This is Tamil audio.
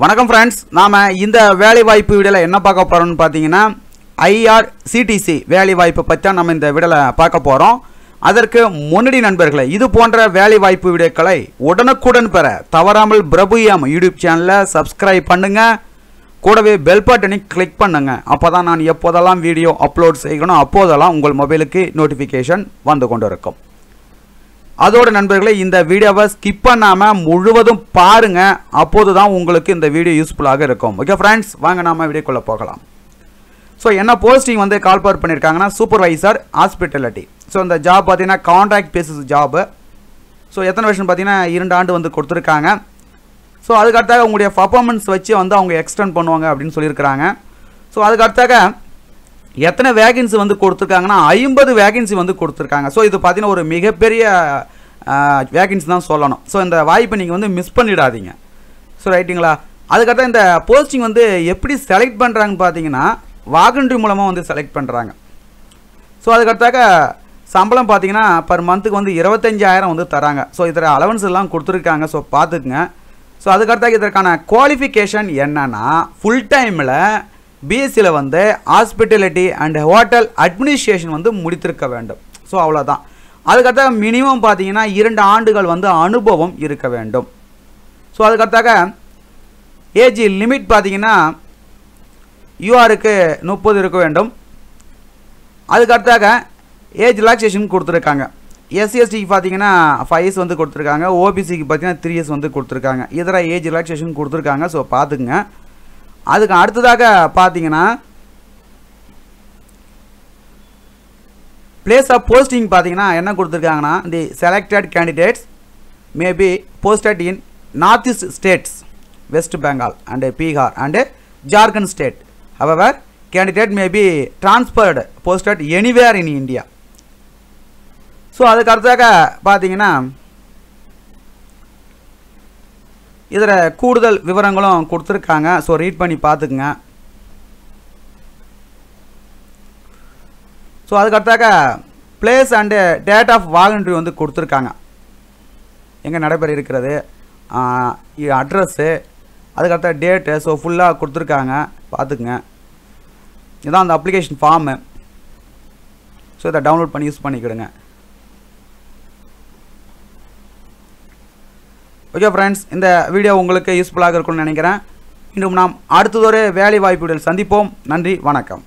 வணக்கம் ஃப்ரெண்ட்ஸ் நாம் இந்த வேலை வாய்ப்பு வீடியோவில் என்ன பார்க்க போகிறோம்னு பார்த்தீங்கன்னா ஐஆர்சிடிசி வேலைவாய்ப்பை வேலை பற்றி தான் நம்ம இந்த வீடியோவில் பார்க்க போகிறோம் அதற்கு முன்னாடி நண்பர்களை இது போன்ற வேலை வாய்ப்பு வீடியோக்களை உடனுக்குடன் பெற தவறாமல் பிரபு எம் யூடியூப் சேனலை சப்ஸ்கிரைப் பண்ணுங்கள் கூடவே பெல் பட்டனை கிளிக் பண்ணுங்கள் அப்போ தான் நான் எப்போதெல்லாம் வீடியோ அப்லோட் செய்யணும் அப்போதெல்லாம் உங்கள் மொபைலுக்கு நோட்டிஃபிகேஷன் வந்து கொண்டு இருக்கும் அதோட நண்பர்களே இந்த வீடியோவை ஸ்கிப் பண்ணாமல் முழுவதும் பாருங்க. அப்போது தான் உங்களுக்கு இந்த வீடியோ யூஸ்ஃபுல்லாக இருக்கும். ஓகே ஃப்ரெண்ட்ஸ் வாங்க நாம வீடியோக்குள்ளே போகலாம். ஸோ என்ன போஸ்டிங் வந்து கால் பவர் பண்ணியிருக்காங்கன்னா சூப்பர்வைசர் ஹாஸ்பிட்டாலிட்டி ஸோ இந்த ஜாப் பார்த்தீங்கன்னா கான்ட்ராக்ட் பேசிஸ் ஜாபு ஸோ எத்தனை வருஷம் பார்த்தீங்கன்னா இரண்டு ஆண்டு வந்து கொடுத்துருக்காங்க. ஸோ அதுக்கடுத்தாக உங்களுடைய பர்ஃபார்மன்ஸ் வச்சு வந்து அவங்க எக்ஸ்டெண்ட் பண்ணுவாங்க அப்படின்னு சொல்லியிருக்கிறாங்க. ஸோ அதுக்கடுத்தாக எத்தனை வேகன்சி வந்து கொடுத்துருக்காங்கன்னா ஐம்பது வேகன்சி வந்து கொடுத்துருக்காங்க. ஸோ இது பார்த்தீங்கன்னா ஒரு மிகப்பெரிய வேகன்சி தான் சொல்லணும். ஸோ இந்த வாய்ப்பை நீங்கள் வந்து மிஸ் பண்ணிடாதீங்க. ஸோ ரைட்டுங்களா அதுக்கடுத்த இந்த போஸ்டிங் வந்து எப்படி செலக்ட் பண்ணுறாங்கன்னு பார்த்தீங்கன்னா வாகன்றி மூலமாக வந்து செலக்ட் பண்ணுறாங்க ஸோ அதுக்கடுத்தாக சம்பளம் பார்த்தீங்கன்னா பர் மந்த்துக்கு வந்து இருபத்தஞ்சாயிரம் வந்து தராங்க. ஸோ இதில் அலவன்ஸ் எல்லாம் கொடுத்துருக்காங்க. ஸோ பார்த்துக்குங்க ஸோ அதுக்கடுத்தாக இதற்கான குவாலிஃபிகேஷன் என்னென்னா ஃபுல் டைமில் பிஎஸ்சியில் வந்து ஹாஸ்பிட்டாலிட்டி அண்ட் ஹோட்டல் அட்மினிஸ்ட்ரேஷன் வந்து முடித்திருக்க வேண்டும். ஸோ அவ்வளோதான் அதுக்கடுத்தாக மினிமம் பார்த்தீங்கன்னா இரண்டு ஆண்டுகள் வந்து அனுபவம் இருக்க வேண்டும். ஸோ அதுக்கடுத்தாக ஏஜ் லிமிட் பார்த்தீங்கன்னா யூஆருக்கு முப்பது இருக்க வேண்டும். அதுக்கடுத்தாக ஏஜ் ரிலாக்ஸேஷன் கொடுத்துருக்காங்க. எஸ்சிஎஸ்டிக்கு பார்த்தீங்கன்னா ஃபைவ் இயர்ஸ் வந்து கொடுத்துருக்காங்க. ஓபிசிக்கு பார்த்தீங்கன்னா த்ரீ இயர்ஸ் வந்து கொடுத்துருக்காங்க. இதர ஏஜ் ரிலாக்ஸேஷன் கொடுத்துருக்காங்க. ஸோ பார்த்துக்குங்க. அதுக்கு அடுத்ததாக பார்த்தீங்கன்னா பிளேஸ் ஆஃப் போஸ்டிங் பார்த்தீங்கன்னா என்ன கொடுத்துருக்காங்கன்னா the selected candidates maybe posted in north east states West Bengal and Bihar and Jharkhand state however candidate maybe transferred posted anywhere in India so அதுக்கு அடுத்தாக பார்த்தீங்கன்னா இதில் கூடுதல் விவரங்களும் கொடுத்துருக்காங்க. ஸோ ரீட் பண்ணி பார்த்துக்குங்க. So அதுக்கடுத்தாக்க place and date of vacancy வந்து கொடுத்துருக்காங்க. எங்கே நடைபெற இருக்கிறது? அட்ரஸ்ஸு அதுக்கடுத்த டேட்டு ஸோ ஃபுல்லாக கொடுத்துருக்காங்க. பார்த்துக்குங்க. இதுதான் அந்த அப்ளிகேஷன் ஃபார்மு ஸோ இதை டவுன்லோட் பண்ணி யூஸ் பண்ணிக்கிடுங்க. ஓகே ஃப்ரெண்ட்ஸ் இந்த வீடியோ உங்களுக்கு யூஸ்ஃபுல்லாக இருக்கும்னு நினைக்கிறேன். இன்னும் நாம் அடுத்ததொரு வேலை வாய்ப்புகளில் சந்திப்போம். நன்றி வணக்கம்.